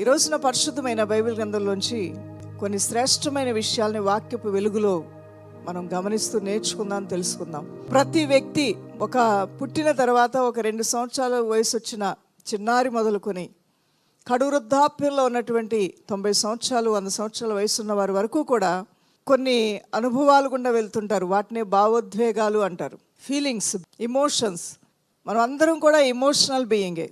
ఈ రోజున పరిశుద్ధమైన బైబిల్ గ్రంథంలోంచి కొన్ని శ్రేష్టమైన విషయాల్ని వాక్యపు వెలుగులో మనం గమనిస్తూ నేర్చుకుందాం తెలుసుకుందాం. ప్రతి వ్యక్తి ఒక పుట్టిన తర్వాత ఒక రెండు సంవత్సరాల వయసు వచ్చిన చిన్నారి మొదలుకొని కడు వృద్ధాప్యంలో ఉన్నటువంటి తొంభై సంవత్సరాలు వంద సంవత్సరాల వయసు ఉన్న వారి వరకు కూడా కొన్ని అనుభవాలు గుండా వెళ్తుంటారు. వాటిని భావోద్వేగాలు అంటారు. ఫీలింగ్స్ ఇమోషన్స్ మనం అందరం కూడా ఇమోషనల్ బీయింగే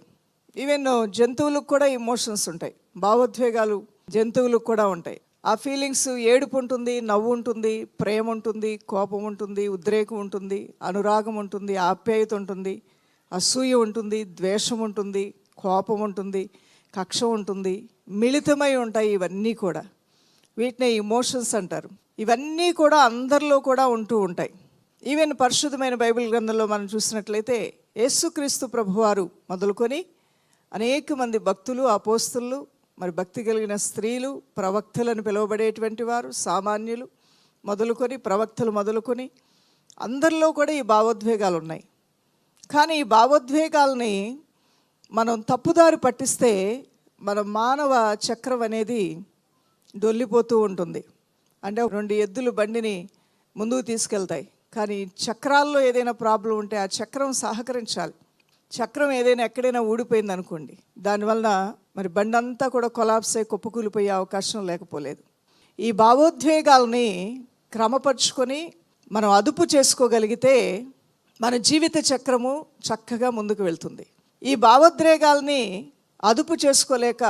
ఈవెన్ uh, జంతువులకు కూడా ఇమోషన్స్ ఉంటాయి. భావోద్వేగాలు జంతువులకు కూడా ఉంటాయి. ఆ ఫీలింగ్స్ ఏడుపు ఉంటుంది నవ్వు ఉంటుంది ప్రేమ ఉంటుంది కోపం ఉంటుంది ఉద్రేకం ఉంటుంది అనురాగం ఉంటుంది ఆప్యాయత ఉంటుంది అసూయ ఉంటుంది ద్వేషం ఉంటుంది కోపం ఉంటుంది కక్ష ఉంటుంది మిళితమై ఉంటాయి ఇవన్నీ కూడా. వీటిని ఇమోషన్స్ అంటారు. ఇవన్నీ కూడా అందరిలో కూడా ఉంటూ ఉంటాయి. ఈవెన్ పరిశుద్ధమైన బైబిల్ గ్రంథంలో మనం చూసినట్లయితే యేసుక్రీస్తు ప్రభువారు మొదలుకొని అనేక మంది భక్తులు అపోస్తులు మరి భక్తి కలిగిన స్త్రీలు ప్రవక్తలను పిలువబడేటువంటి వారు సామాన్యులు మొదలుకొని ప్రవక్తలు మొదలుకొని అందరిలో కూడా ఈ భావోద్వేగాలు ఉన్నాయి. కానీ ఈ భావోద్వేగాల్ని మనం తప్పుదారి పట్టిస్తే మన మానవ చక్రం అనేది డొల్లిపోతూ ఉంటుంది. అంటే రెండు ఎద్దులు బండిని ముందుకు తీసుకెళ్తాయి. కానీ చక్రాల్లో ఏదైనా ప్రాబ్లం ఉంటే ఆ చక్రం సహకరించాలి. చక్రం ఏదైనా ఎక్కడైనా ఊడిపోయింది అనుకోండి దానివల్ల మరి బండంతా కూడా కొలాప్స్ అయి కుప్పకూలిపోయే అవకాశం లేకపోలేదు. ఈ భావోద్వేగాల్ని క్రమపరుచుకొని మనం అదుపు చేసుకోగలిగితే మన జీవిత చక్రము చక్కగా ముందుకు వెళ్తుంది. ఈ భావోద్వేగాల్ని అదుపు చేసుకోలేక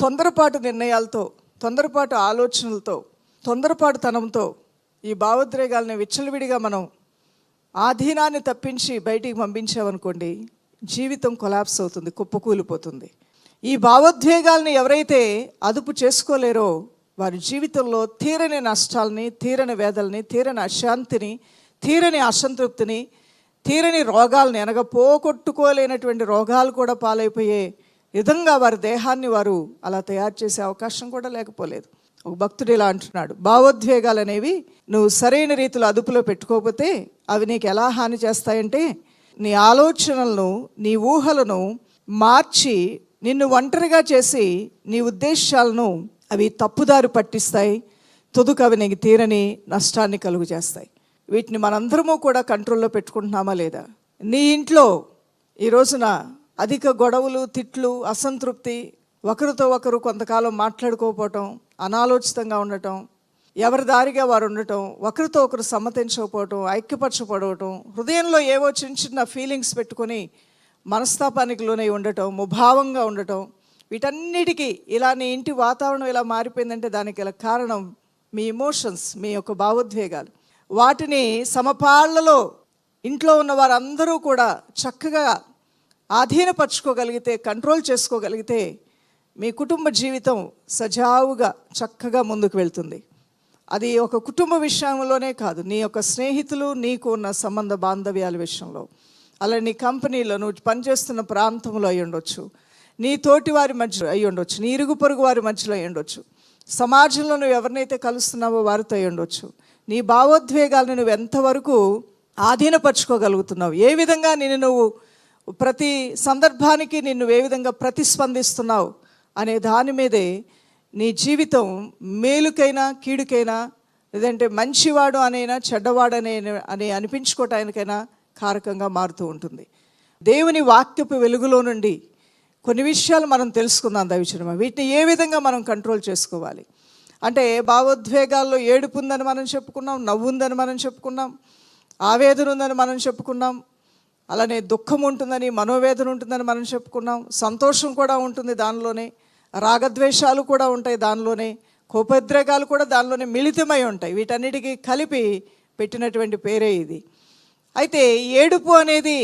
తొందరపాటు నిర్ణయాలతో తొందరపాటు ఆలోచనలతో తొందరపాటు తనంతో ఈ భావోద్వేగాల్ని విచ్చలవిడిగా మనం ఆధీనాన్ని తప్పించి బయటికి పంపించామనుకోండి జీవితం కొలాప్స్ అవుతుంది కుప్పకూలిపోతుంది. ఈ భావోద్వేగాల్ని ఎవరైతే అదుపు చేసుకోలేరో వారి జీవితంలో తీరని నష్టాలని తీరని వేదల్ని తీరని అశాంతిని తీరని అసంతృప్తిని తీరని రోగాలని అనగా పోగొట్టుకోలేనటువంటి రోగాలు కూడా పాలైపోయే విధంగా వారి దేహాన్ని వారు అలా తయారు చేసే అవకాశం కూడా లేకపోలేదు. ఒక భక్తుడు ఇలా అంటున్నాడు భావోద్వేగాలు అనేవి నువ్వు సరైన రీతిలో అదుపులో పెట్టుకోకపోతే అవి నీకు ఎలా హాని చేస్తాయంటే నీ ఆలోచనలను నీ ఊహలను మార్చి నిన్ను ఒంటరిగా చేసి నీ ఉద్దేశాలను అవి తప్పుదారి పట్టిస్తాయి తుదుకు అవి నీకు తీరని నష్టాన్ని కలుగు చేస్తాయి వీటిని మనందరము కూడా కంట్రోల్లో పెట్టుకుంటున్నామా లేదా? నీ ఇంట్లో ఈ రోజున అధిక గొడవలు తిట్లు అసంతృప్తి ఒకరితో ఒకరు కొంతకాలం మాట్లాడుకోకపోవటం అనాలోచితంగా ఉండటం ఎవరి దారిగా వారు ఉండటం ఒకరితో ఒకరు సమ్మతించకపోవటం ఐక్యపరచపడవటం హృదయంలో ఏవో చిన్న చిన్న ఫీలింగ్స్ పెట్టుకొని మనస్తాపానికి లోనై ఉండటం ముభావంగా ఉండటం వీటన్నిటికీ ఇలా నీ ఇంటి వాతావరణం ఇలా మారిపోయిందంటే దానికి గల కారణం మీ ఇమోషన్స్ మీ యొక్క భావోద్వేగాలు. వాటిని సమపాళ్ళలో ఇంట్లో ఉన్న వారందరూ కూడా చక్కగా ఆధీనపరచుకోగలిగితే కంట్రోల్ చేసుకోగలిగితే మీ కుటుంబ జీవితం సజావుగా చక్కగా ముందుకు వెళ్తుంది. అది ఒక కుటుంబ విషయంలోనే కాదు. నీ యొక్క స్నేహితులు నీకు ఉన్న సంబంధ బాంధవ్యాల విషయంలో. అలా నీ కంపెనీలో నువ్వు పనిచేస్తున్న ప్రాంతంలో అయి ఉండొచ్చు. నీ తోటి వారి మధ్యలో అయి ఉండొచ్చు. నీ ఇరుగు పొరుగు వారి మధ్యలో అయి ఉండొచ్చు. సమాజంలో నువ్వు ఎవరినైతే కలుస్తున్నావో వారితో అయి ఉండొచ్చు. నీ భావోద్వేగాలను నువ్వు ఎంతవరకు ఆధీనపరచుకోగలుగుతున్నావు? ఏ విధంగా నిన్ను నువ్వు ప్రతి సందర్భానికి నిన్ను ఏ విధంగా ప్రతిస్పందిస్తున్నావు? అనే దాని మీదే నీ జీవితం మేలుకైనా కీడుకైనా లేదంటే మంచివాడు అనైనా చెడ్డవాడు అని అనిపించుకోవటానికైనా కారకంగా మారుతూ ఉంటుంది. దేవుని వాక్యపు వెలుగులో నుండి కొన్ని విషయాలు మనం తెలుసుకుందాం దయచరమ వీటిని ఏ విధంగా మనం కంట్రోల్ చేసుకోవాలి? అంటే భావోద్వేగాల్లో ఏడుపు ఉందని మనం చెప్పుకున్నాం నవ్వు ఉందని మనం చెప్పుకున్నాం ఆవేదన ఉందని మనం చెప్పుకున్నాం అలానే దుఃఖం ఉంటుందని మనోవేదన ఉంటుందని మనం చెప్పుకున్నాం సంతోషం కూడా ఉంటుంది దానిలోనే. రాగద్వేషాలు కూడా ఉంటాయి దానిలోనే కోపోద్రేగాలు కూడా దానిలోనే మిళితమై ఉంటాయి. వీటన్నిటికీ కలిపి పెట్టినటువంటి పేరే ఇది. అయితే ఏడుపు అనేది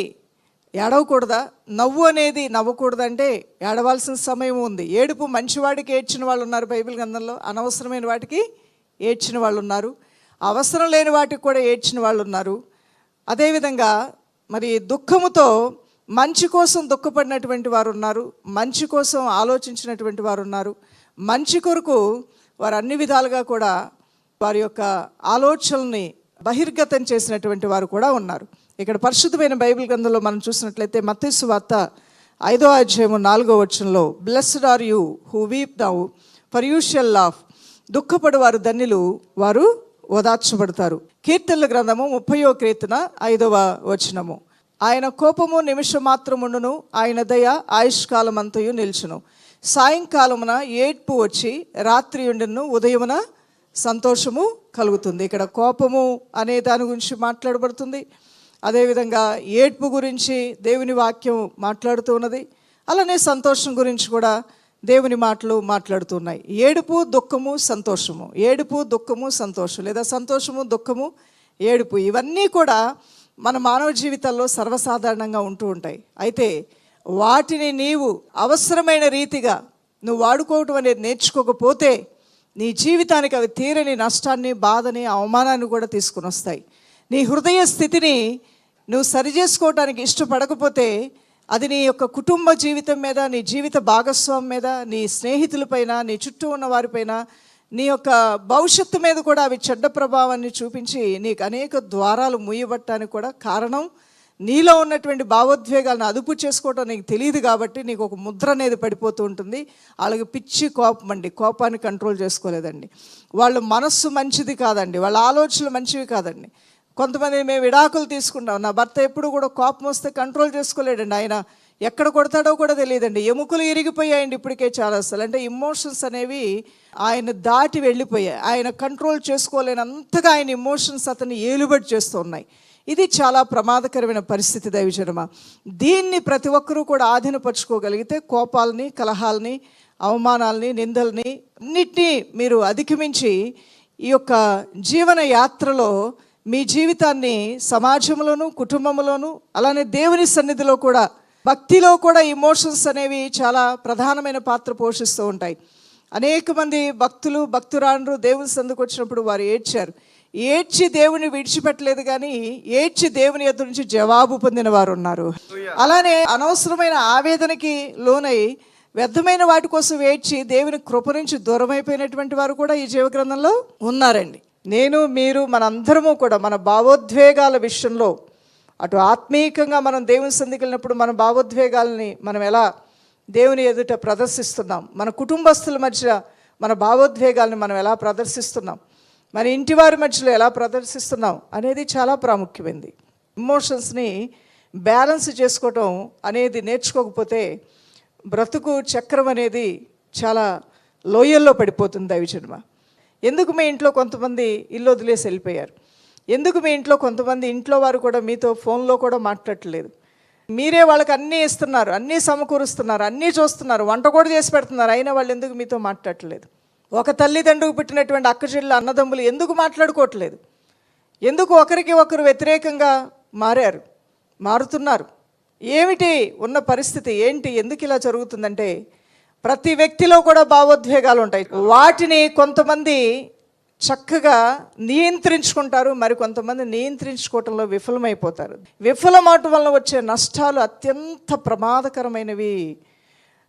ఏడవకూడదా? నవ్వు అనేది నవ్వకూడదంటే ఏడవలసిన సమయం ఉంది. ఏడుపు మంచివాడికి ఏడ్చిన వాళ్ళు ఉన్నారు బైబిల్ గ్రంథంలో అనవసరమైన వాటికి ఏడ్చిన వాళ్ళు ఉన్నారు అవసరం లేని వాటికి కూడా ఏడ్చిన వాళ్ళు ఉన్నారు అదేవిధంగా మరి దుఃఖముతో మంచి కోసం దుఃఖపడినటువంటి వారు ఉన్నారు మంచి కోసం ఆలోచించినటువంటి వారు ఉన్నారు మంచి కొరకు వారు అన్ని విధాలుగా కూడా వారి యొక్క ఆలోచనల్ని బహిర్గతం చేసినటువంటి వారు కూడా ఉన్నారు. ఇక్కడ పరిశుద్ధమైన బైబిల్ గ్రంథంలో మనం చూసినట్లయితే మత్స్సు వార్త ఐదో అధ్యాయము నాలుగో వచనంలో blessed are you who weep now for you shall laugh దుఃఖపడు వారు ధన్యులు వారు ఓదార్చబడతారు. కీర్తనల గ్రంథము ముప్పయో కీర్తన ఐదవ వచనము. ఆయన కోపము నిమిషం మాత్రముండును ఆయన దయ ఆయుష్కాలం అంతయు నిల్చును. సాయంకాలమున ఏడ్పు వచ్చి రాత్రి ఉండును ఉదయమున సంతోషము కలుగుతుంది. ఇక్కడ కోపము అనే దాని గురించి మాట్లాడబడుతుంది. అదేవిధంగా ఏడ్పు గురించి దేవుని వాక్యం మాట్లాడుతూ ఉన్నది. అలానే సంతోషం గురించి కూడా దేవుని మాటలు మాట్లాడుతున్నాయి ఏడుపు దుఃఖము సంతోషము. ఏడుపు దుఃఖము సంతోషం. లేదా సంతోషము దుఃఖము ఏడుపు. ఇవన్నీ కూడా మన మానవ జీవితాల్లో సర్వసాధారణంగా ఉంటూ ఉంటాయి. అయితే వాటిని నీవు అవసరమైన రీతిగా నువ్వు వాడుకోవటం అనేది నేర్చుకోకపోతే నీ జీవితానికి అవి తీరని నష్టాన్ని బాధని అవమానాన్ని కూడా తీసుకుని వస్తాయి. నీ హృదయ స్థితిని నువ్వు సరిచేసుకోవడానికి ఇష్టపడకపోతే అది నీ యొక్క కుటుంబ జీవితం మీద నీ జీవిత భాగస్వామి మీద నీ స్నేహితులపైన నీ చుట్టూ ఉన్న వారిపైన నీ యొక్క భవిష్యత్తు మీద కూడా అవి చెడ్డ ప్రభావాన్ని చూపించి నీకు అనేక ద్వారాలు మూయబట్టానికి కూడా కారణం. నీలో ఉన్నటువంటి భావోద్వేగాలను అదుపు చేసుకోవటం నీకు తెలియదు కాబట్టి నీకు ఒక ముద్ర అనేది పడిపోతూ ఉంటుంది. వాళ్ళకి పిచ్చి కోపం అండి. కోపాన్ని కంట్రోల్ చేసుకోలేదండి. వాళ్ళ మనస్సు మంచిది కాదండి. వాళ్ళ ఆలోచనలు మంచివి కాదండి. కొంతమంది మేము విడాకులు తీసుకుంటాం. నా భర్త ఎప్పుడు కూడా కోపం వస్తే కంట్రోల్ చేసుకోలేడండి. ఆయన ఎక్కడ కొడతాడో కూడా తెలియదండి. ఎముకలు ఇరిగిపోయాయండి ఇప్పటికే చాలా అసలు అంటే ఇమోషన్స్ అనేవి ఆయన దాటి వెళ్ళిపోయాయి. ఆయన కంట్రోల్ చేసుకోలేనంతగా ఆయన ఇమోషన్స్ అతన్ని ఏలుబడి చేస్తూ ఉన్నాయి. ఇది చాలా ప్రమాదకరమైన పరిస్థితి దైవజనమ. దీన్ని ప్రతి ఒక్కరూ కూడా ఆధీనపరుచుకోగలిగితే కోపాలని కలహాలని అవమానాలని నిందల్ని అన్నిటినీ మీరు అధిగమించి ఈ యొక్క జీవన యాత్రలో మీ జీవితాన్ని సమాజంలోను కుటుంబంలోను అలానే దేవుని సన్నిధిలో కూడా భక్తిలో కూడా ఇమోషన్స్ అనేవి చాలా ప్రధానమైన పాత్ర పోషిస్తూ ఉంటాయి. అనేక మంది భక్తులు భక్తురాండ్రు దేవుని సందుకు వచ్చినప్పుడు వారు ఏడ్చారు. ఏడ్చి దేవుని విడిచిపెట్టలేదు కానీ ఏడ్చి దేవుని ఎదురు నుంచి జవాబు పొందిన వారు ఉన్నారు. అలానే అనవసరమైన ఆవేదనకి లోనై వ్యర్థమైన వాటి కోసం ఏడ్చి దేవుని కృప నుంచి దూరమైపోయినటువంటి వారు కూడా ఈ జీవగ్రంథంలో ఉన్నారండి. నేను మీరు మనందరము కూడా మన భావోద్వేగాల విషయంలో అటు ఆత్మీయంగా మనం దేవుని సంధికి వెళ్ళినప్పుడు మన భావోద్వేగాలని మనం ఎలా దేవుని ఎదుట ప్రదర్శిస్తున్నాం? మన కుటుంబస్తుల మధ్య మన భావోద్వేగాలను మనం ఎలా ప్రదర్శిస్తున్నాం? మన ఇంటి వారి మధ్యలో ఎలా ప్రదర్శిస్తున్నాం అనేది చాలా ప్రాముఖ్యమైంది. ఇమోషన్స్ని బ్యాలెన్స్ చేసుకోవటం అనేది నేర్చుకోకపోతే బ్రతుకు చక్రం అనేది చాలా లోయల్లో పడిపోతుంది దైవజన్మ. ఎందుకు మీ ఇంట్లో కొంతమంది ఇల్లు వదిలేసి వెళ్ళిపోయారు? ఎందుకు మీ ఇంట్లో కొంతమంది ఇంట్లో వారు కూడా మీతో ఫోన్లో కూడా మాట్లాడట్లేదు? మీరే వాళ్ళకి అన్నీ ఇస్తున్నారు అన్నీ సమకూరుస్తున్నారు అన్నీ చూస్తున్నారు వంట కూడా చేసి పెడుతున్నారు. అయినా వాళ్ళు ఎందుకు మీతో మాట్లాడట్లేదు? ఒక తల్లిదండ్రులకు పుట్టినటువంటి అక్క చెల్లెలు అన్నదమ్ములు ఎందుకు మాట్లాడుకోవట్లేదు? ఎందుకు ఒకరికి ఒకరు వ్యతిరేకంగా మారారు మారుతున్నారు? ఏమిటి ఉన్న పరిస్థితి? ఏంటి? ఎందుకు ఇలా జరుగుతుందంటే ప్రతి వ్యక్తిలో కూడా భావోద్వేగాలు ఉంటాయి. వాటిని కొంతమంది చక్కగా నియంత్రించుకుంటారు. మరి కొంతమంది నియంత్రించుకోవటంలో విఫలమైపోతారు. విఫలమవటం వల్ల వచ్చే నష్టాలు అత్యంత ప్రమాదకరమైనవి.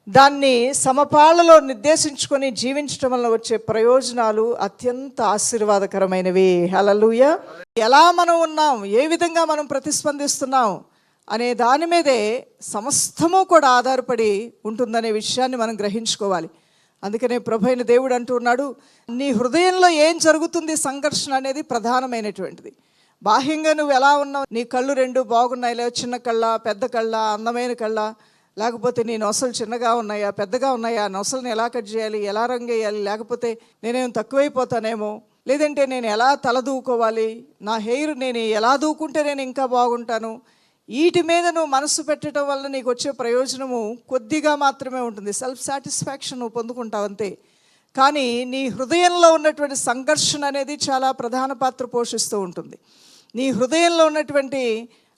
దాన్ని సమపాలలో నిర్దేశించుకొని జీవించడం వల్ల వచ్చే ప్రయోజనాలు అత్యంత ఆశీర్వాదకరమైనవి. హలలుయ ఎలా మనం ఉన్నాం? ఏ విధంగా మనం ప్రతిస్పందిస్తున్నాం? అనే దాని మీదే సమస్తము కూడా ఆధారపడి ఉంటుందనే విషయాన్ని మనం గ్రహించుకోవాలి. అందుకనే ప్రభైన దేవుడు అంటున్నాడు నీ హృదయంలో ఏం జరుగుతుంది సంఘర్షణ అనేది ప్రధానమైనటువంటిది. బాహ్యంగా నువ్వు ఎలా ఉన్నావు? నీ కళ్ళు రెండు బాగున్నాయి చిన్న కళ్ళ పెద్ద కళ్ళ అందమైన కళ్ళ? లేకపోతే నీ నొసలు చిన్నగా ఉన్నాయా పెద్దగా ఉన్నాయా? నొసలను ఎలా కట్ చేయాలి ఎలా రంగు వేయాలి? లేకపోతే నేనేం తక్కువైపోతానేమో? లేదంటే నేను ఎలా తల దూకోవాలి నా హెయిర్ నేను ఎలా దూకుంటే నేను ఇంకా బాగుంటాను? వీటి మీద నువ్వు మనసు పెట్టడం వల్ల నీకు వచ్చే ప్రయోజనము కొద్దిగా మాత్రమే ఉంటుంది. సెల్ఫ్ సాటిస్ఫాక్షన్ నువ్వు పొందుకుంటావు అంతే. కానీ నీ హృదయంలో ఉన్నటువంటి సంఘర్షణ అనేది చాలా ప్రధాన పాత్ర పోషిస్తూ ఉంటుంది. నీ హృదయంలో ఉన్నటువంటి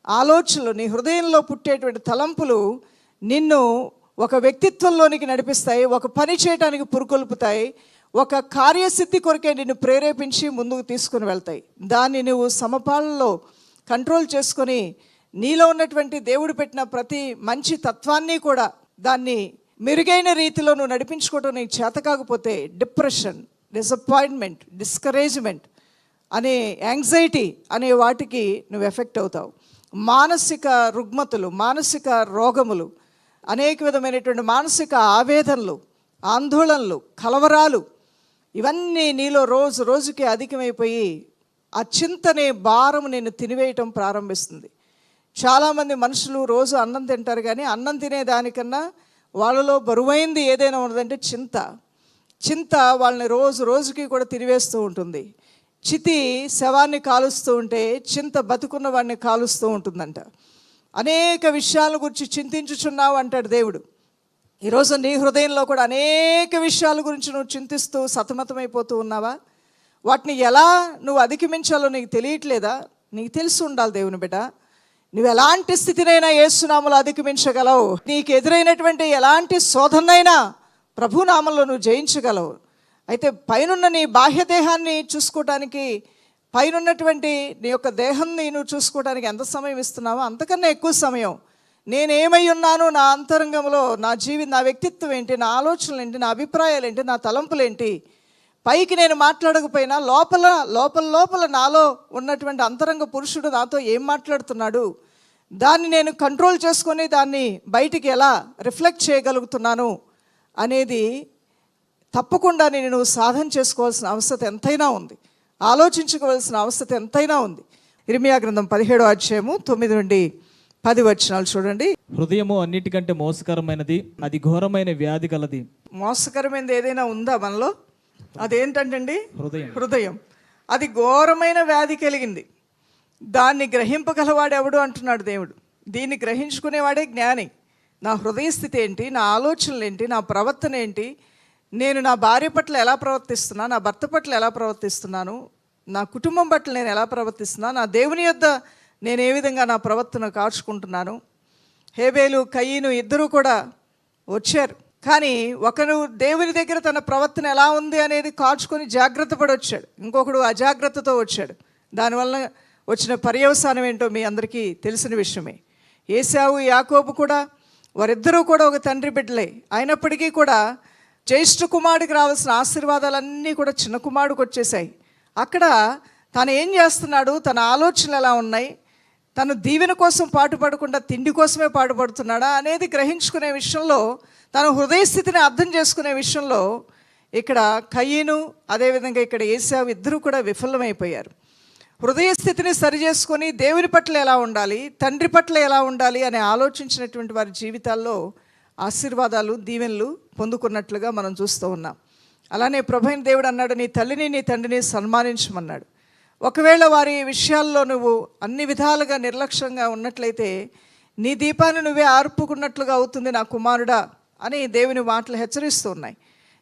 ఆలోచనలు నీ హృదయంలో పుట్టేటువంటి తలంపులు నిన్ను ఒక వ్యక్తిత్వంలోనికి నడిపిస్తాయి ఒక పని చేయడానికి పురుకొల్పుతాయి ఒక కార్యసిద్ధి కొరకే నిన్ను ప్రేరేపించి ముందుకు తీసుకుని వెళ్తాయి. దాన్ని నువ్వు సమపాలలో కంట్రోల్ చేసుకొని నీలో ఉన్నటువంటి దేవుడు పెట్టిన ప్రతి మంచి తత్వాన్ని కూడా దాన్ని మెరుగైన రీతిలో నువ్వు నడిపించుకోవడం నీకు చేత కాకపోతే డిప్రెషన్ డిసప్పాయింట్మెంట్ డిస్కరేజ్మెంట్ అనే యాంగ్జైటీ అనే వాటికి నువ్వు ఎఫెక్ట్ అవుతావు. మానసిక రుగ్మతలు మానసిక రోగములు అనేక విధమైనటువంటి మానసిక ఆవేదనలు ఆందోళనలు కలవరాలు ఇవన్నీ నీలో రోజు రోజుకి అధికమైపోయి ఆ చింతనే భారం నేను తినివేయటం ప్రారంభిస్తుంది. చాలామంది మనుషులు రోజు అన్నం తింటారు కానీ అన్నం తినేదానికన్నా వాళ్ళలో బరువైంది ఏదైనా ఉన్నదంటే చింత. చింత వాళ్ళని రోజు రోజుకి కూడా తిరివేస్తూ ఉంటుంది. చితి శవాన్ని కాలుస్తూ ఉంటే చింత బతుకున్న వాడిని కాలుస్తూ ఉంటుందంట. అనేక విషయాల గురించి చింతించుచున్నావు అంటాడు దేవుడు. ఈరోజు నీ హృదయంలో కూడా అనేక విషయాల గురించి నువ్వు చింతిస్తూ సతమతమైపోతూ ఉన్నావా? వాటిని ఎలా నువ్వు అధిగమించాలో నీకు తెలియట్లేదా? నీకు తెలిసి ఉండాలి దేవుని బిడ్డ. నువ్వు ఎలాంటి స్థితినైనా ఏసునామలు అధిగమించగలవు. నీకు ఎదురైనటువంటి ఎలాంటి శోధనైనా ప్రభునామంలో నువ్వు జయించగలవు. అయితే పైనున్న నీ బాహ్య దేహాన్ని చూసుకోవటానికి పైనున్నటువంటి నీ యొక్క దేహాన్ని నువ్వు చూసుకోవడానికి ఎంత సమయం ఇస్తున్నావో అంతకన్నా ఎక్కువ సమయం. నేనేమై ఉన్నాను నా అంతరంగంలో నా జీవి నా వ్యక్తిత్వం ఏంటి నా ఆలోచనలు ఏంటి నా అభిప్రాయాలు ఏంటి నా తలంపులు ఏంటి పైకి నేను మాట్లాడకపోయినా లోపల లోపల లోపల నాలో ఉన్నటువంటి అంతరంగ పురుషుడు నాతో ఏం మాట్లాడుతున్నాడు? దాన్ని నేను కంట్రోల్ చేసుకొని దాన్ని బయటికి ఎలా రిఫ్లెక్ట్ చేయగలుగుతున్నాను అనేది తప్పకుండా నేను సాధన చేసుకోవాల్సిన అవసరం ఎంతైనా ఉంది. ఆలోచించుకోవాల్సిన అవసరం ఎంతైనా ఉంది. ఇర్మియా గ్రంథం పదిహేడో అధ్యాయము తొమ్మిది నుండి పది వచనాలు చూడండి. హృదయము అన్నిటికంటే మోసకరమైనది అది ఘోరమైన వ్యాధి కలది మోసకరమైనది ఏదైనా ఉందా మనలో? అదేంటంటండి? హృదయం. హృదయం. అది ఘోరమైన వ్యాధి కలిగింది. దాన్ని గ్రహింపగలవాడు ఎవడు అంటున్నాడు దేవుడు. దీన్ని గ్రహించుకునేవాడే జ్ఞాని. నా హృదయ స్థితి ఏంటి? నా ఆలోచనలు ఏంటి? నా ప్రవర్తన ఏంటి? నేను నా భార్య పట్ల ఎలా ప్రవర్తిస్తున్నా? నా భర్త పట్ల ఎలా ప్రవర్తిస్తున్నాను? నా కుటుంబం పట్ల నేను ఎలా ప్రవర్తిస్తున్నా? నా దేవుని యొద్ద నేను ఏ విధంగా నా ప్రవర్తన కాచుకుంటున్నాను? హేబేలు కయ్యను ఇద్దరూ కూడా వచ్చారు. కానీ ఒకరు దేవుని దగ్గర తన ప్రవర్తన ఎలా ఉంది అనేది కాచుకొని జాగ్రత్త పడి వచ్చాడు ఇంకొకడు అజాగ్రత్తతో వచ్చాడు. దానివల్ల వచ్చిన పర్యవసానం ఏంటో మీ అందరికీ తెలిసిన విషయమే. ఏసావు యాకోబు కూడా వారిద్దరూ కూడా ఒక తండ్రి బిడ్డలే. అయినప్పటికీ కూడా జ్యేష్ఠ కుమారుడికి రావాల్సిన ఆశీర్వాదాలన్నీ కూడా చిన్న కుమారుడికి వచ్చేసాయి అక్కడ తను ఏం చేస్తున్నాడు? తన ఆలోచనలు ఎలా ఉన్నాయి? తను దీవెన కోసం పాటుపడకుండా తిండి కోసమే పాటుపడుతున్నాడా అనేది గ్రహించుకునే విషయంలో తన హృదయస్థితిని అర్థం చేసుకునే విషయంలో ఇక్కడ కయ్యను అదేవిధంగా ఇక్కడ ఏసావు ఇద్దరు కూడా విఫలమైపోయారు. హృదయ స్థితిని సరిచేసుకొని దేవుని పట్ల ఎలా ఉండాలి తండ్రి పట్ల ఎలా ఉండాలి అని ఆలోచించినటువంటి వారి జీవితాల్లో ఆశీర్వాదాలు దీవెనలు పొందుకున్నట్లుగా మనం చూస్తూ ఉన్నాం. అలానే ప్రభైన దేవుడు అన్నాడు నీ తల్లిని నీ తండ్రిని సన్మానించమన్నాడు. ఒకవేళ వారి విషయాల్లో నువ్వు అన్ని విధాలుగా నిర్లక్ష్యంగా ఉన్నట్లయితే నీ దీపాన్ని నువ్వే ఆర్పుకున్నట్లుగా అవుతుంది నా కుమారుడా అని దేవుని మాటలు హెచ్చరిస్తూ ఉన్నాయి.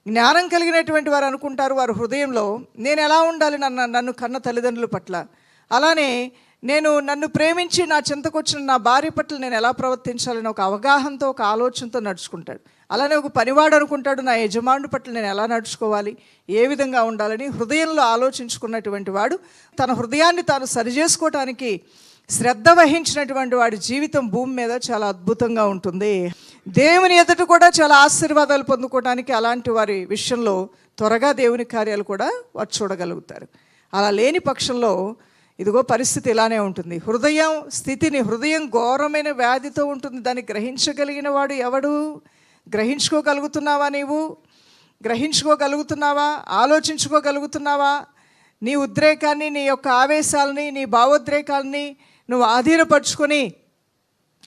జ్ఞానం కలిగినటువంటి వారు అనుకుంటారు వారి హృదయంలో నేను ఎలా ఉండాలి నన్ను నన్ను కన్న తల్లిదండ్రుల పట్ల? అలానే నేను నన్ను ప్రేమించి నా చింతకొచ్చిన నా భార్య పట్ల నేను ఎలా ప్రవర్తించాలని ఒక అవగాహనతో ఒక ఆలోచనతో నడుచుకుంటాడు. అలానే ఒక పనివాడు అనుకుంటాడు నా యజమానుడి పట్ల నేను ఎలా నడుచుకోవాలి? ఏ విధంగా ఉండాలని? హృదయంలో ఆలోచించుకున్నటువంటి వాడు తన హృదయాన్ని తాను సరిచేసుకోవటానికి శ్రద్ధ వహించినటువంటి వాడి జీవితం భూమి మీద చాలా అద్భుతంగా ఉంటుంది. దేవుని ఎదుట కూడా చాలా ఆశీర్వాదాలు పొందుకోవడానికి అలాంటి వారి విషయంలో త్వరగా దేవుని కార్యాలు కూడా వారు చూడగలుగుతారు. అలా లేని పక్షంలో ఇదిగో పరిస్థితి ఇలానే ఉంటుంది. హృదయం స్థితిని హృదయం ఘోరమైన వ్యాధితో ఉంటుంది. దాన్ని గ్రహించగలిగిన వాడు ఎవడు? గ్రహించుకోగలుగుతున్నావా నీవు? గ్రహించుకోగలుగుతున్నావా? ఆలోచించుకోగలుగుతున్నావా? నీ ఉద్రేకాన్ని నీ యొక్క ఆవేశాలని నీ భావోద్రేకాలని నువ్వు ఆధీనపరుచుకొని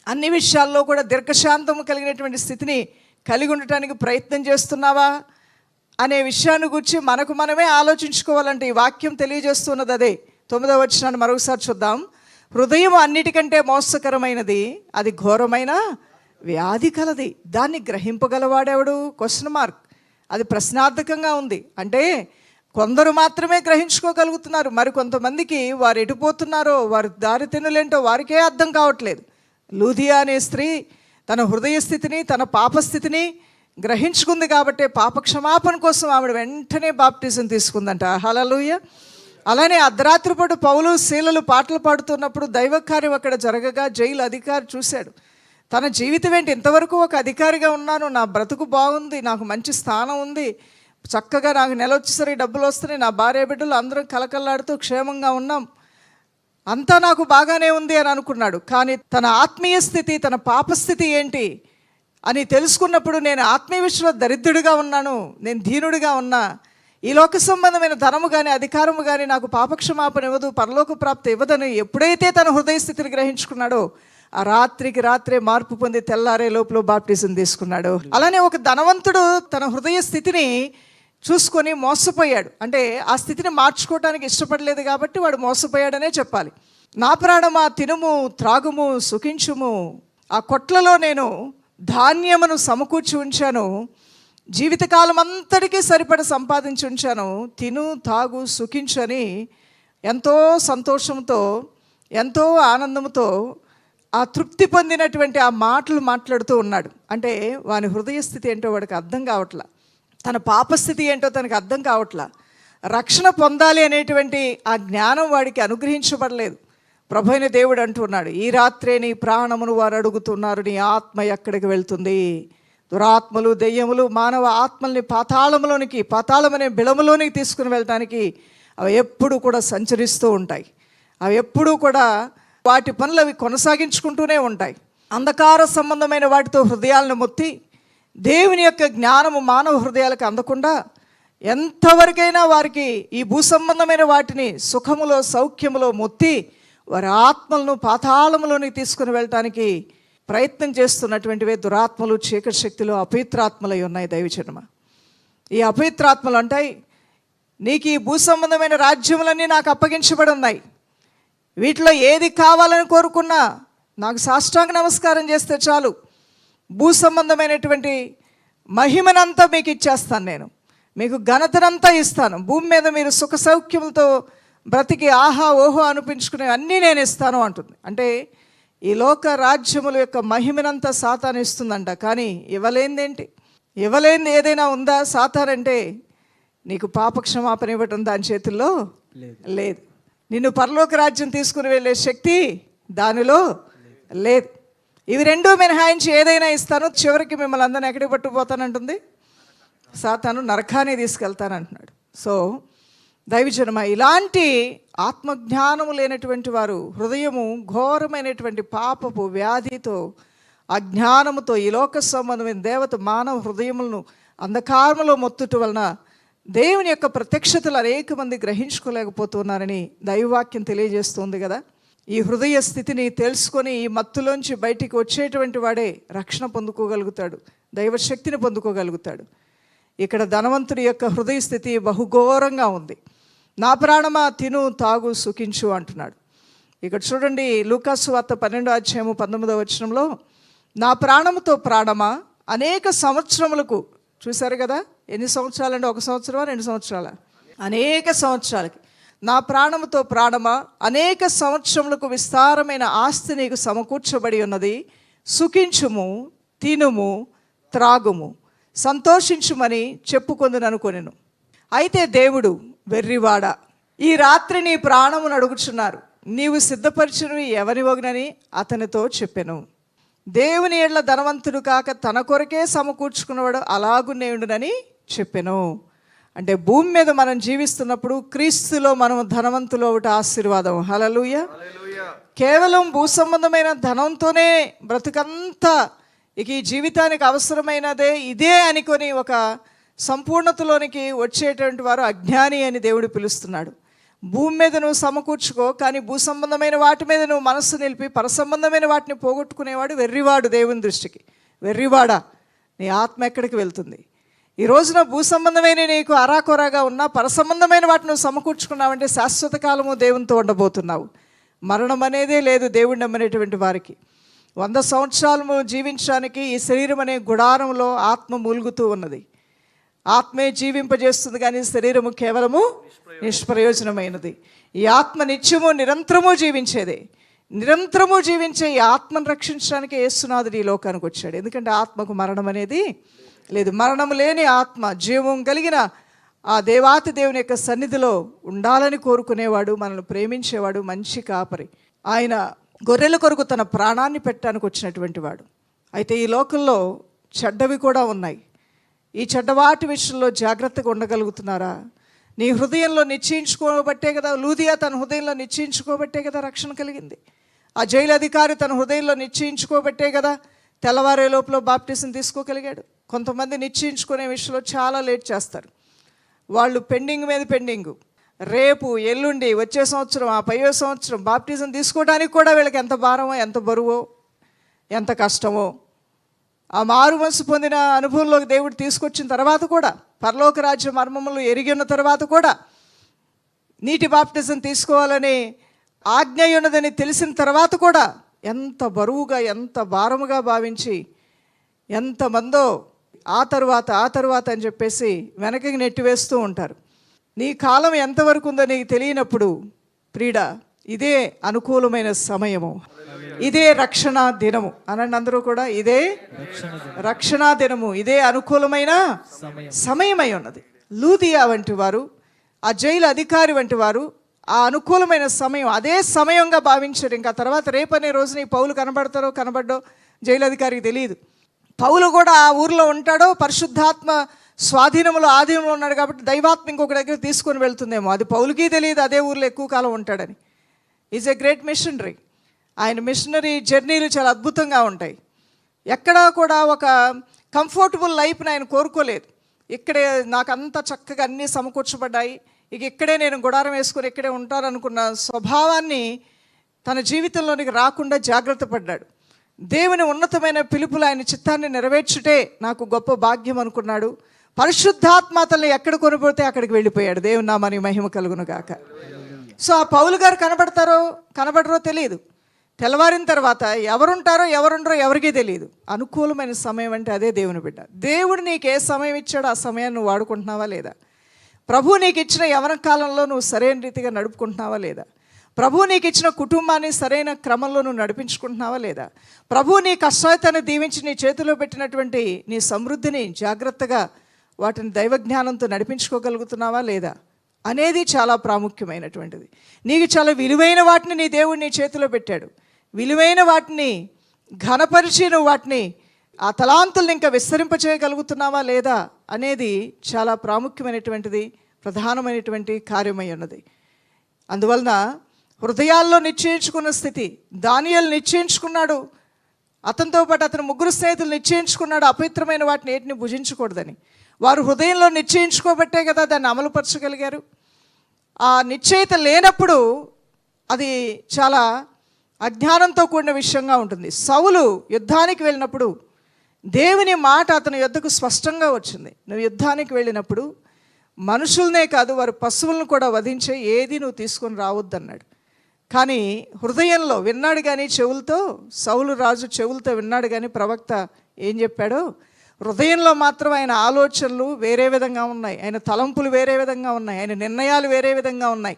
అన్ని విషయాల్లో కూడా దీర్ఘశాంతం కలిగినటువంటి స్థితిని కలిగి ఉండటానికి ప్రయత్నం చేస్తున్నావా? అనే విషయాన్ని గురించి మనకు మనమే ఆలోచించుకోవాలంటే ఈ వాక్యం తెలియజేస్తున్నది అదే. తొమ్మిదవ వచ్చినాన్ని మరొకసారి చూద్దాం. హృదయం అన్నిటికంటే మోసకరమైనది. అది ఘోరమైన వ్యాధి కలది. దాన్ని గ్రహింపగలవాడెవడు? క్వశ్చన్ మార్క్ అది ప్రశ్నార్థకంగా ఉంది. అంటే కొందరు మాత్రమే గ్రహించుకోగలుగుతున్నారు. మరి కొంతమందికి వారు ఎటుపోతున్నారో వారు దారి తినులేంటో వారికే అర్థం కావట్లేదు. లూధియా అనే స్త్రీ తన హృదయ స్థితిని తన పాపస్థితిని గ్రహించుకుంది కాబట్టి పాప క్షమాపణ కోసం ఆవిడ వెంటనే బాప్టిజం తీసుకుందంట. హలలుయ అలానే అర్ధరాత్రిపూట పౌలు శీలలు పాటలు పాడుతున్నప్పుడు దైవ కార్యం అక్కడ జరగగా జైలు అధికారి చూశాడు. తన జీవితం ఏంటి? ఇంతవరకు ఒక అధికారిగా ఉన్నాను. నా బ్రతుకు బాగుంది. నాకు మంచి స్థానం ఉంది. చక్కగా నాకు నెల వచ్చేసరికి డబ్బులు వస్తున్నాయి. నా భార్య బిడ్డలు అందరం కలకల్లాడుతూ క్షేమంగా ఉన్నాం. అంతా నాకు బాగానే ఉంది అని అనుకున్నాడు. కానీ తన ఆత్మీయ స్థితి తన పాపస్థితి ఏంటి అని తెలుసుకున్నప్పుడు నేను ఆత్మీయ విషయంలో దరిద్రుడిగా ఉన్నాను. నేను దీనుడిగా ఉన్నా. ఈ లోక సంబంధమైన ధనము కానీ అధికారము కానీ నాకు పాపక్షమాపణ ఇవ్వదు పరలోక ప్రాప్తి ఇవ్వదని ఎప్పుడైతే తన హృదయ స్థితిని గ్రహించుకున్నాడో ఆ రాత్రికి రాత్రే మార్పు పొంది తెల్లారే లోపల బాప్టిజం తీసుకున్నాడు. అలానే ఒక ధనవంతుడు తన హృదయ స్థితిని చూసుకొని మోసపోయాడు. అంటే ఆ స్థితిని మార్చుకోవడానికి ఇష్టపడలేదు కాబట్టి వాడు మోసపోయాడనే చెప్పాలి. నా ప్రాణమా తినుము త్రాగుము సుఖించుము ఆ కొట్లలో నేను ధాన్యమును సమకూర్చి ఉంచాను జీవితకాలం అంతటికీ సరిపడ సంపాదించి ఉంచాను తిను తాగు సుఖించని ఎంతో సంతోషంతో ఎంతో ఆనందంతో ఆ తృప్తి పొందినటువంటి ఆ మాటలు మాట్లాడుతూ ఉన్నాడు. అంటే వాని హృదయ స్థితి ఏంటో వాడికి అర్థం కావట్లా. తన పాపస్థితి ఏంటో తనకు అర్థం కావట్లా. రక్షణ పొందాలి అనేటువంటి ఆ జ్ఞానం వాడికి అనుగ్రహించబడలేదు. ప్రభైన దేవుడు అంటున్నాడు ఈ రాత్రే నీ ప్రాణమును వారు అడుగుతున్నారు నీ ఆత్మ ఎక్కడికి వెళ్తుంది? దురాత్మలు దెయ్యములు మానవ ఆత్మల్ని పాతాళములోనికి పాతాళమనే బిళములోనికి తీసుకుని వెళ్ళటానికి అవి ఎప్పుడు కూడా సంచరిస్తూ ఉంటాయి. అవి ఎప్పుడూ కూడా వాటి పనులు అవి కొనసాగించుకుంటూనే ఉంటాయి. అంధకార సంబంధమైన వాటితో హృదయాలను మొత్తి దేవుని యొక్క జ్ఞానము మానవ హృదయాలకు అందకుండా ఎంతవరకైనా వారికి ఈ భూ సంబంధమైన వాటిని సుఖములో సౌఖ్యములో మొత్తి వారి ఆత్మలను పాతాళములోనికి తీసుకుని వెళ్ళటానికి ప్రయత్నం చేస్తున్నటువంటివే దురాత్మలు చీకటి శక్తులు అపవిత్రాత్మలై ఉన్నాయి దైవజన్మ. ఈ అపవిత్రాత్మలు అంటాయి నీకు ఈ భూ సంబంధమైన రాజ్యములన్నీ నాకు అప్పగించబడి ఉన్నాయి. వీటిలో ఏది కావాలని కోరుకున్నా నాకు సాష్టాంగ నమస్కారం చేస్తే చాలు. భూ సంబంధమైనటువంటి మహిమనంతా మీకు ఇచ్చేస్తాను నేను. మీకు ఘనతనంతా ఇస్తాను. భూమి మీద మీరు సుఖ సౌఖ్యములతో బ్రతికి ఆహా ఓహో అనిపించుకునే అన్నీ నేను ఇస్తాను అంటుంది. అంటే ఈ లోక రాజ్యముల యొక్క మహిమనంతా సాతాను ఇస్తుందంట. కానీ ఇవ్వలేనిదేంటి? ఇవ్వలేనిది ఏదైనా ఉందా? సాతాన్ అంటే నీకు పాపక్షమాపణ ఇవ్వటం దాని చేతుల్లో లేదు. నిన్ను పరలోక రాజ్యం తీసుకుని వెళ్ళే శక్తి దానిలో లేదు. ఇవి రెండూ మినహాయించి ఏదైనా ఇస్తాను చివరికి మిమ్మల్ని అందరిని ఎక్కడికి పట్టుకుపోతానంటుంది? సాతాను నరకాన్ని తీసుకెళ్తానంటున్నాడు. సో దైవజనమ ఇలాంటి ఆత్మజ్ఞానము లేనటువంటి వారు హృదయము ఘోరమైనటువంటి పాపపు వ్యాధితో అజ్ఞానముతో ఈ లోక సంబంధమైన దేవత మానవ హృదయములను అంధకారములో మొత్తుట వలన దేవుని యొక్క ప్రత్యక్షతలు అనేక మంది గ్రహించుకోలేకపోతున్నారని దైవవాక్యం తెలియజేస్తుంది కదా. ఈ హృదయ స్థితిని తెలుసుకొని ఈ మత్తులోంచి బయటికి వచ్చేటువంటి వాడే రక్షణ పొందుకోగలుగుతాడు దైవశక్తిని పొందుకోగలుగుతాడు. ఇక్కడ ధనవంతుడి యొక్క హృదయ స్థితి బహుఘోరంగా ఉంది. నా ప్రాణమా తిను తాగు సుఖించు అంటున్నాడు. ఇక్కడ చూడండి లూకాసు వార్త పన్నెండో అధ్యాయము పంతొమ్మిదో వచనంలో నా ప్రాణముతో ప్రాణమా అనేక సంవత్సరములకు చూశారు కదా ఎన్ని సంవత్సరాలంటే ఒక సంవత్సరమా? రెండు సంవత్సరాల? అనేక సంవత్సరాలకి. నా ప్రాణముతో ప్రాణమా? అనేక సంవత్సరములకు విస్తారమైన ఆస్తి నీకు సమకూర్చబడి ఉన్నది. సుఖించుము తినుము త్రాగుము. సంతోషించుమని చెప్పుకొందుననుకొనెను అయితే దేవుడు వెర్రివాడ ఈ రాత్రి నీ ప్రాణమును అడుగుచున్నారు. నీవు సిద్ధపరిచినవి ఎవరి వగ్నని అతనితో చెప్పెను. దేవుని ఎడ్ల ధనవంతుడు కాక తన కొరకే సమకూర్చుకున్నవాడు అలాగునేయుడునని చెప్పెను. అంటే భూమి మీద మనం జీవిస్తున్నప్పుడు క్రీస్తులో మనం ధనవంతులు ఒకటి ఆశీర్వాదం. హలలుయ కేవలం భూ సంబంధమైన ధనంతోనే బ్రతుకంతా ఇక ఈ జీవితానికి అవసరమైనదే ఇదే అనుకొని ఒక సంపూర్ణతలోనికి వచ్చేటువంటి వారు అజ్ఞాని అని దేవుడు పిలుస్తున్నాడు. భూమి మీద నువ్వు సమకూర్చుకో కానీ భూ సంబంధమైన వాటి మీద నువ్వు మనస్సు నిలిపి పరసంబంధమైన వాటిని పోగొట్టుకునేవాడు వెర్రివాడు దేవుని దృష్టికి. వెర్రివాడా. నీ ఆత్మ ఎక్కడికి వెళ్తుంది? ఈ రోజున భూ సంబంధమైన నీకు అరాకొరాగా ఉన్నా పరసంబంధమైన వాటిని నువ్వు సమకూర్చుకున్నావంటే శాశ్వత కాలము దేవునితో ఉండబోతున్నావు. మరణం అనేదే లేదు దేవుడు నమ్మనేటువంటి వారికి. వంద సంవత్సరాలు జీవించడానికి ఈ శరీరం అనే గుడారంలో ఆత్మ మూలుగుతూ ఉన్నది. ఆత్మే జీవింపజేస్తుంది కానీ శరీరము కేవలము నిష్ప్రయోజనమైనది. ఈ ఆత్మ నిత్యము నిరంతరము జీవించేదే. నిరంతరము జీవించే ఈ ఆత్మను రక్షించడానికి యేసునాథుడు ఈ లోకానికి వచ్చాడు. ఎందుకంటే ఆత్మకు మరణం అనేది లేదు. మరణం లేని ఆత్మ జీవం కలిగిన ఆ దేవాతి దేవుని యొక్క సన్నిధిలో ఉండాలని కోరుకునేవాడు మనల్ని ప్రేమించేవాడు మంచి కాపరి. ఆయన గొర్రెల కొరకు తన ప్రాణాన్ని పెట్టడానికి వచ్చినటువంటి వాడు. అయితే ఈ లోకంలో చెడ్డవి కూడా ఉన్నాయి. ఈ చెడ్డవాటి విషయంలో జాగ్రత్తగా ఉండగలుగుతున్నారా? నీ హృదయంలో నిశ్చయించుకోబట్టే కదా లూదియా తన హృదయంలో నిశ్చయించుకోబట్టే కదా రక్షణ కలిగింది. ఆ జైలు అధికారి తన హృదయంలో నిశ్చయించుకోబట్టే కదా తెల్లవారే లోపల బాప్టిజం తీసుకోగలిగాడు. కొంతమంది నిశ్చయించుకునే విషయంలో చాలా లేట్ చేస్తారు. వాళ్ళు పెండింగ్ మీద పెండింగ్. రేపు ఎల్లుండి వచ్చే సంవత్సరం ఆ పయో సంవత్సరం బాప్టిజం తీసుకోవడానికి కూడా వీళ్ళకి ఎంత భారమో ఎంత బరువో ఎంత కష్టమో ఆ మారు మనసు పొందిన అనుభవంలోకి దేవుడు తీసుకొచ్చిన తర్వాత కూడా పరలోక రాజ్య మర్మములు ఎరిగి ఉన్న తర్వాత కూడా నీటి బాప్టిజం తీసుకోవాలని ఆజ్ఞ ఉన్నదని తెలిసిన తర్వాత కూడా ఎంత బరువుగా ఎంత భారముగా భావించి ఎంతమందో ఆ తర్వాత ఆ తర్వాత అని చెప్పేసి వెనకకి నెట్టివేస్తూ ఉంటారు. నీ కాలం ఎంతవరకు ఉందో నీకు తెలియనప్పుడు ప్రీడ ఇదే అనుకూలమైన సమయము. ఇదే రక్షణ దినము. అనండి అందరూ కూడా ఇదే రక్షణ దినము. ఇదే అనుకూలమైన సమయమై ఉన్నది. లూదియా వంటి వారు ఆ జైలు అధికారి వంటి వారు ఆ అనుకూలమైన సమయం అదే సమయంగా భావించారు. ఇంకా తర్వాత రేపనే రోజున ఈ పౌలు కనబడతారో కనబడ్డో జైలు అధికారికి తెలియదు. పౌలు కూడా ఆ ఊర్లో ఉంటాడో పరిశుద్ధాత్మ స్వాధీనంలో ఆధీనంలో ఉన్నాడు కాబట్టి దైవాత్మ ఇంకొక దగ్గర తీసుకొని వెళ్తుందేమో. అది పౌలుకి తెలియదు అదే ఊర్లో ఎక్కువ కాలం ఉంటాడని. ఈజ్ ఎ గ్రేట్ మిషనరీ ఆయన మిషనరీ జర్నీలు చాలా అద్భుతంగా ఉంటాయి. ఎక్కడా కూడా ఒక కంఫర్టబుల్ లైఫ్ని ఆయన కోరుకోలేదు. ఇక్కడే నాకు అంత చక్కగా అన్నీ సమకూర్చబడ్డాయి. ఇక ఇక్కడే నేను గుడారం వేసుకొని ఇక్కడే ఉంటాననుకున్న స్వభావాన్ని తన జీవితంలోనికి రాకుండా జాగ్రత్త పడ్డాడు. దేవుని ఉన్నతమైన పిలుపులు ఆయన చిత్తాన్ని నెరవేర్చుటే నాకు గొప్ప భాగ్యం అనుకున్నాడు. పరిశుద్ధాత్మ అతన్ని ఎక్కడ కొనిపోతే అక్కడికి వెళ్ళిపోయాడు. దేవుని నామని మహిమ కలుగును గాక. సో ఆ పౌలు గారు కనబడతారో కనబడరో తెలియదు. తెల్లవారిన తర్వాత ఎవరుంటారో ఎవరుండరో ఎవరికీ తెలియదు. అనుకూలమైన సమయం అంటే అదే దేవుని బిడ్డ. దేవుడు నీకు ఏ సమయం ఇచ్చాడో ఆ సమయాన్ని నువ్వు వాడుకుంటున్నావా లేదా? ప్రభు నీకు ఇచ్చిన యవన కాలంలో నువ్వు సరైన రీతిగా నడుపుకుంటున్నావా లేదా? ప్రభు నీకు ఇచ్చిన కుటుంబాన్ని సరైన క్రమంలో నువ్వు నడిపించుకుంటున్నావా లేదా? ప్రభు నీ కష్టాయితాన్ని దీవించి నీ చేతిలో పెట్టినటువంటి నీ సమృద్ధిని జాగ్రత్తగా వాటిని దైవజ్ఞానంతో నడిపించుకోగలుగుతున్నావా లేదా? అనేది చాలా ప్రాముఖ్యమైనటువంటిది. నీకు చాలా విలువైన వాటిని నీ దేవుడు నీ చేతిలో పెట్టాడు. విలువైన వాటిని ఘనపరిచి నువ్వు వాటిని ఆ తలాంతుల్ని ఇంకా విస్తరింపచేయగలుగుతున్నావా లేదా అనేది చాలా ప్రాముఖ్యమైనటువంటిది ప్రధానమైనటువంటి కార్యమై ఉన్నది. అందువలన హృదయాల్లో నిశ్చయించుకున్న స్థితి. దానియలు నిశ్చయించుకున్నాడు. అతనితో పాటు అతను ముగ్గురు స్నేహితులు నిశ్చయించుకున్నాడు. అపవిత్రమైన వాటిని ఏటిని భుజించకూడదని. వారు హృదయంలో నిశ్చయించుకోబట్టే కదా దాన్ని అమలుపరచగలిగారు. ఆ నిశ్చయిత లేనప్పుడు అది చాలా అజ్ఞానంతో కూడిన విషయంగా ఉంటుంది. సౌలు యుద్ధానికి వెళ్ళినప్పుడు దేవుని మాట అతని యుద్ధకు స్పష్టంగా వచ్చింది. నువ్వు యుద్ధానికి వెళ్ళినప్పుడు మనుషులనే కాదు వారి పశువులను కూడా వధించే ఏది నువ్వు తీసుకొని రావద్దన్నాడు. కానీ హృదయంలో విన్నాడు కానీ చెవులతో సౌలు రాజు చెవులతో విన్నాడు కానీ ప్రవక్త ఏం చెప్పాడో? హృదయంలో మాత్రం ఆయన ఆలోచనలు వేరే విధంగా ఉన్నాయి. ఆయన తలంపులు వేరే విధంగా ఉన్నాయి. ఆయన నిర్ణయాలు వేరే విధంగా ఉన్నాయి.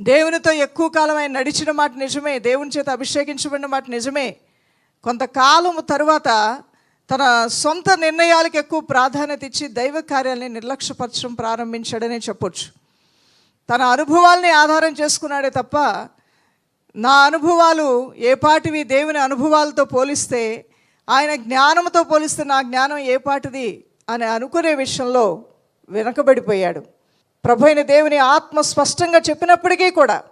దేవునితో ఎక్కువ కాలం ఆయన నడిచిన మాట నిజమే. దేవుని చేత అభిషేకించబడిన మాట నిజమే. కొంతకాలం తరువాత తన సొంత నిర్ణయాలకు ఎక్కువ ప్రాధాన్యత ఇచ్చి దైవ కార్యాలని నిర్లక్ష్యపరచడం ప్రారంభించాడనే చెప్పొచ్చు. తన అనుభవాల్ని ఆధారం చేసుకున్నాడే తప్ప నా అనుభవాలు ఏపాటివి దేవుని అనుభవాలతో పోలిస్తే ఆయన జ్ఞానంతో పోలిస్తే నా జ్ఞానం ఏపాటిది అని అనుకునే విషయంలో వెనకబడిపోయాడు. ప్రభు అయిన దేవుని ఆత్మ స్పష్టంగా చెప్పినప్పటికీ కూడా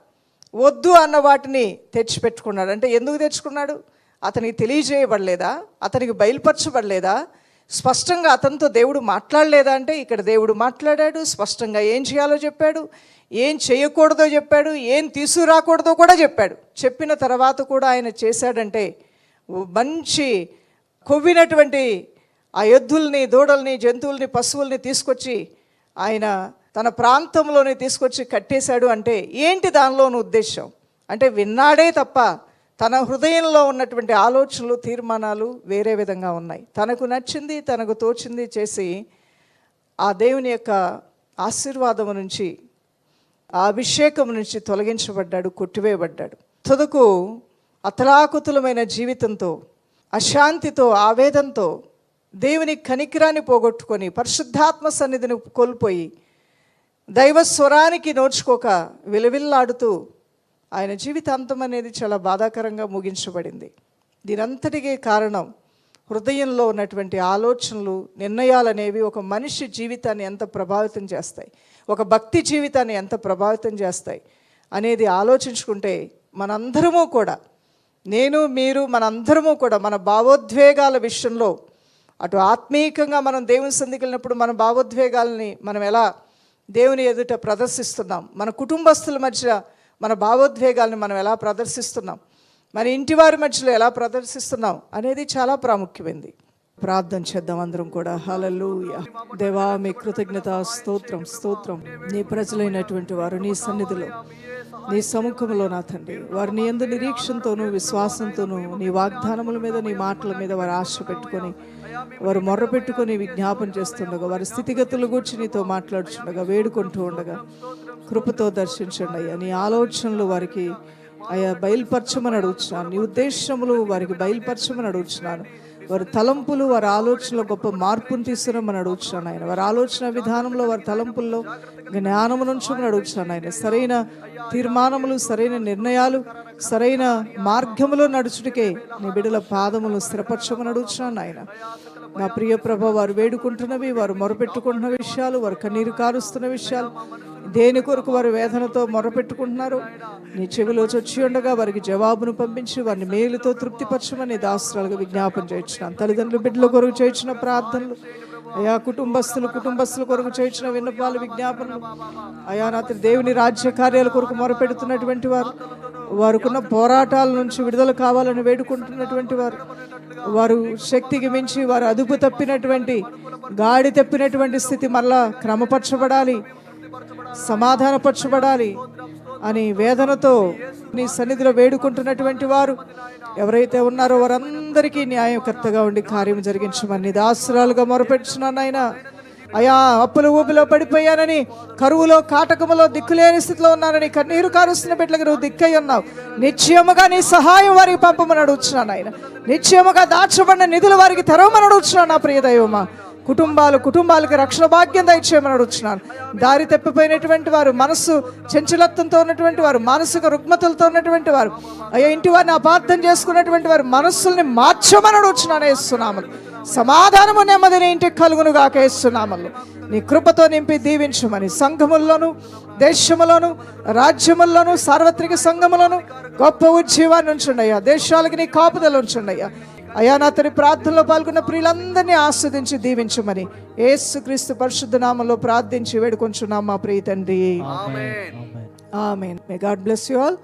వద్దు అన్న వాటిని తెచ్చిపెట్టుకున్నాడు. అంటే ఎందుకు తెచ్చుకున్నాడు? అతనికి తెలియజేయబడలేదా? అతనికి బయలుపరచబడలేదా? స్పష్టంగా అతనితో దేవుడు మాట్లాడలేదా? అంటే ఇక్కడ దేవుడు మాట్లాడాడు స్పష్టంగా ఏం చేయాలో చెప్పాడు? ఏం చేయకూడదో చెప్పాడు ఏం తీసుకురాకూడదో కూడా చెప్పాడు. చెప్పిన తర్వాత కూడా ఆయన చేశాడంటే మంచి కొవ్వినటువంటి ఆ ఎద్దుల్ని దూడల్ని జంతువుల్ని పశువుల్ని తీసుకొచ్చి ఆయన తన ప్రాంతంలోనే తీసుకొచ్చి కట్టేశాడు అంటే ఏంటి దానిలోని ఉద్దేశం? అంటే విన్నాడే తప్ప తన హృదయంలో ఉన్నటువంటి ఆలోచనలు తీర్మానాలు వేరే విధంగా ఉన్నాయి. తనకు నచ్చింది తనకు తోచింది చేసి ఆ దేవుని యొక్క ఆశీర్వాదం నుంచి ఆ అభిషేకం నుంచి తొలగించబడ్డాడు కొట్టివేయబడ్డాడు. తుదకు అతలాకుతలమైన జీవితంతో అశాంతితో ఆవేదంతో దేవుని కనికిరాన్ని పోగొట్టుకొని పరిశుద్ధాత్మ సన్నిధిని కోల్పోయి దైవ స్వరానికి నోచుకోక విలవిల్లాడుతూ ఆయన జీవితాంతం అనేది చాలా బాధాకరంగా ముగించబడింది. దీనంతటికీ కారణం హృదయంలో ఉన్నటువంటి ఆలోచనలు నిర్ణయాలు అనేవి ఒక మనిషి జీవితాన్ని ఎంత ప్రభావితం చేస్తాయి? ఒక భక్తి జీవితాన్ని ఎంత ప్రభావితం చేస్తాయి? అనేది ఆలోచించుకుంటే మనందరము కూడా నేను మీరు మనందరము కూడా మన భావోద్వేగాల విషయంలో అటు ఆత్మీయంగా మనం దేవుని సందికెళ్ళినప్పుడు మన భావోద్వేగాలని మనం ఎలా దేవుని ఎదుట ప్రదర్శిస్తున్నాం? మన కుటుంబస్తుల మధ్య మన భావోద్వేగాలని మనం ఎలా ప్రదర్శిస్తున్నాం? మన ఇంటి వారి మధ్యలో ఎలా ప్రదర్శిస్తున్నాం అనేది చాలా ప్రాముఖ్యమైంది. ప్రార్థన చేద్దాం అందరం కూడా. హలలుయ దేవా మీ కృతజ్ఞత స్తోత్రం స్తోత్రం. నీ ప్రజలైనటువంటి వారు నీ సన్నిధిలో నీ సముఖంలో నా తండ్రి. వారు నీ ఎందు నిరీక్షణతోనూ విశ్వాసంతోనూ నీ వాగ్దానముల మీద నీ మాటల మీద వారు ఆశ పెట్టుకొని వారు మొర్ర పెట్టుకొని విజ్ఞాపన చేస్తుండగా వారి స్థితిగతుల గురించి నీతో మాట్లాడుచుండగా వేడుకుంటూ ఉండగా కృపతో దర్శించండి అయ్యా. నీ ఆలోచనలు వారికి అయ్యా బయలుపరచమని అడుగుతున్నాను నీ ఉద్దేశములు వారికి బయలుపరచమని అడుగుతున్నాను వారి తలంపులు వారి ఆలోచనలో గొప్ప మార్పును తీసుకురమ్మని అడుగుతున్నాను ఆయన. వారి ఆలోచన విధానంలో వారి తలంపుల్లో జ్ఞానము నుంచమని అడుగుతున్నాను ఆయన. సరైన తీర్మానములు సరైన నిర్ణయాలు సరైన మార్గములో నడుచుటకే నీ బిడ్డల పాదములు స్థిరపరచమని అడుగుతున్నాను ఆయన. నా ప్రియ ప్రభ వారు వేడుకుంటున్నవి వారు మొరపెట్టుకుంటున్న విషయాలు వారు కన్నీరు కారుస్తున్న విషయాలు దేని కొరకు వారు వేదనతో మొరపెట్టుకుంటున్నారు? నీ చెవిలో చొచ్చి ఉండగా వారికి జవాబును పంపించి వారిని మేలుతో తృప్తిపరచమని దాస్త్రాలుగా విజ్ఞాపన చేయించిన తల్లిదండ్రులు బిడ్డల కొరకు చేయించిన ప్రార్థనలు అయా కుటుంబస్తులు కుటుంబస్తుల కొరకు చేయించిన విన్నపాలు విజ్ఞాపనలు అయా నాతి దేవుని రాజ్య కార్యాల కొరకు మొరపెడుతున్నటువంటి వారు వారికున్న పోరాటాల నుంచి విడుదల కావాలని వేడుకుంటున్నటువంటి వారు వారు శక్తికి మించి వారు అదుపు తప్పినటువంటి గాడి తప్పినటువంటి స్థితి మరలా క్రమపరచబడాలి. సమాధానపరచబడాలి అని వేదనతో నీ సన్నిధిలో వేడుకుంటున్నటువంటి వారు ఎవరైతే ఉన్నారో వారందరికీ న్యాయకర్తగా ఉండి కార్యం జరిగించమని దాసురాలుగా మొరపెట్టుచున్నాను ఆయన అయా అప్పుల ఊపిలో పడిపోయానని కరువులో కాటకములో దిక్కులేని స్థితిలో ఉన్నానని కన్నీరు కారుస్తున్న బిడ్డలకు నువ్వు దిక్కై ఉన్నావు. నిశ్చయముగా నీ సహాయం వారికి పంపమని అడుగుతున్నాను ఆయన నిశ్చయముగా దాచబడిన నిధులు వారికి తెరవమని అడుగుతున్నాను నా ప్రియదైవమా. కుటుంబాలు కుటుంబాలకు రక్షణ భాగ్యం దయచేయమని అడుగుతున్నాను. దారి తప్పిపోయినటువంటి వారు మనస్సు చంచలత్వంతో ఉన్నటువంటి వారు మానసిక రుగ్మతలతో ఉన్నటువంటి వారు అయ్యా ఇంటి వారిని అపార్థం చేసుకున్నటువంటి వారు మనస్సుల్ని మార్చమని అడుగుతున్నాను వేస్తున్నామని సమాధానము నెమ్మదిని ఇంటికి కలుగును గాక నీ కృపతో నింపి దీవించమని సంఘముల్లోను దేశములోను రాజ్యముల్లోను సార్వత్రిక సంఘములను గొప్ప ఉజ్జీవాన్ని ఉంచుండయ్యా దేశాలకి నీ కాపుదలు ఉంచుండయ్యా అయా నా తన ప్రార్థనలో పాల్గొన్న ప్రియులందరినీ ఆస్వాదించి దీవించమని యేసుక్రీస్తు పరిశుద్ధ నామంలో ప్రార్థించి వేడుకొంచున్నాం మా ప్రియ తండ్రి. ఆమేన్. Amen. May God bless you all